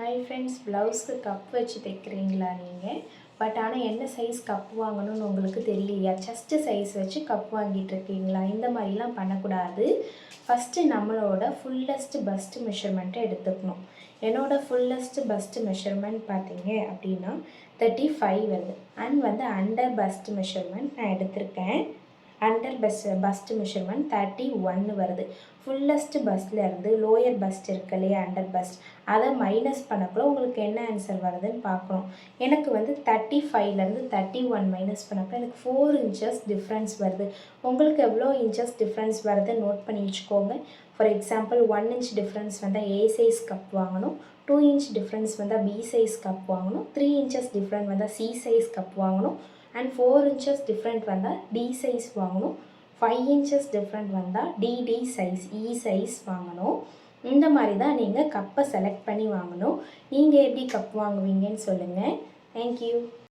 Hi friends ப்ளவுஸ்க்கு cup வச்சு தைக்கிறீங்களா நீங்கள் but ஆனால் என்ன சைஸ் கப் வாங்கணும்னு உங்களுக்கு தெரியலையா? செஸ்ட்டு சைஸ் வச்சு கப் வாங்கிட்டு இருக்கீங்களா? இந்த மாதிரிலாம் பண்ணக்கூடாது. ஃபஸ்ட்டு நம்மளோட ஃபுல்லஸ்ட்டு பஸ்ட்டு மெஷர்மெண்ட்டை எடுத்துக்கணும். என்னோடய ஃபுல்லஸ்ட்டு பஸ்ட்டு மெஷர்மெண்ட் பார்த்தீங்க அப்படின்னா தேர்ட்டி ஃபைவ் வருது. அண்ட் வந்து அண்டர் பஸ்ட் மெஷர்மெண்ட் நான் எடுத்திருக்கேன். Under bus bust measurement thirty ஒன்று வருது ஃபுல்லஸ்ட் பஸ்ஸில் இருந்து லோயர் பஸ்ட் இருக்கு இல்லையா அண்டர் பஸ்ட் அதை மைனஸ் பண்ணக்குள்ள உங்களுக்கு என்ன ஆன்சர் வருதுன்னு பார்க்கணும். எனக்கு வந்து தேர்ட்டி ஃபைவ்லேருந்து தேர்ட்டி ஒன் மைனஸ் பண்ணக்குள்ள எனக்கு ஃபோர் இன்ச்சஸ் டிஃப்ரென்ஸ் வருது. உங்களுக்கு எவ்வளோ இன்ச்சஸ் டிஃப்ரென்ஸ் வருதுன்னு நோட் பண்ணி வச்சுக்கோங்க. For example one inch difference வந்தால் ஏ சைஸ் கப் வாங்கணும். டூ இன்ச் டிஃப்ரென்ஸ் வந்தால் பி சைஸ் கப் வாங்கணும். த்ரீ இன்ச்சஸ் டிஃப்ரெண்ட் வந்தால் சி சைஸ் கப் வாங்கணும். அண்ட் ஃபோர் இன்ச்சஸ் டிஃப்ரெண்ட் வந்தால் டி சைஸ் வாங்கணும். ஃபைவ் இன்ச்சஸ் டிஃப்ரெண்ட் வந்தால் டிடி சைஸ் இ சைஸ் வாங்கணும். இந்த மாதிரி தான் நீங்கள் கப்பை செலக்ட் பண்ணி வாங்கணும். நீங்கள் எப்படி கப் வாங்குவீங்கன்னு சொல்லுங்கள் தேங்க்யூ